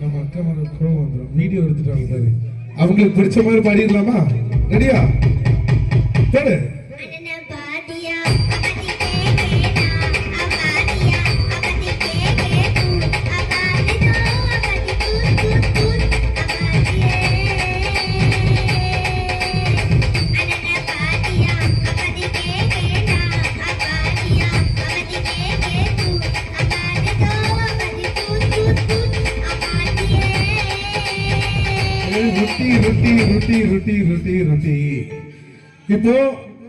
நம்ம camera bro வந்துடும் video எடுத்துட்டாங்க மாதிரி. அவங்களுக்கு பிடிச்ச மாதிரி பாடிடலாமா? ரெடியா தேடு. இப்போ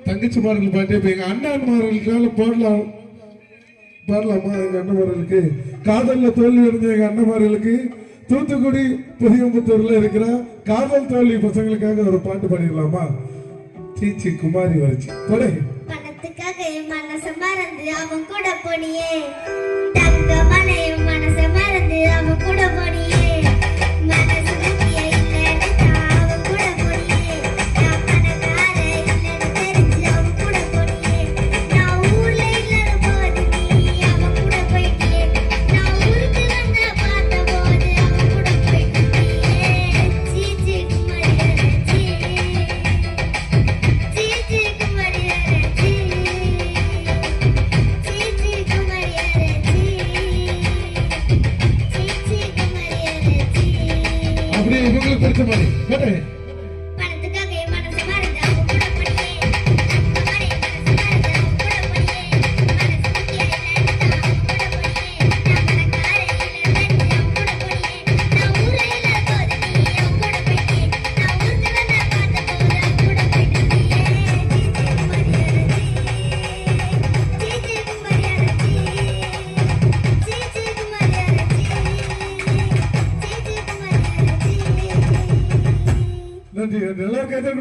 தங்கச்சிமார்கள் பாட்டு இப்போ எங்கள் அண்ணன்மார்களுக்கால பாடலாம். பாடலாமா எங்கள் அண்ணன்மார்களுக்கு காதலில் தோல்வி இருந்த எங்கள் அண்ணன்மார்களுக்கு தூத்துக்குடி புதியம்புத்தூர்ல இருக்கிற காதல் தோல்வி பசங்களுக்காக ஒரு பாட்டு பாடிடலாமா? சீச்சி குமாரி வரைச்சி. போடே. பணத்துக்காக மனச மறந்து அவன் கூட போனியே. தங்க மனையும் இது இவங்களுக்கு பிடிச்ச மாதிரி கேட்டேன் the, the look at the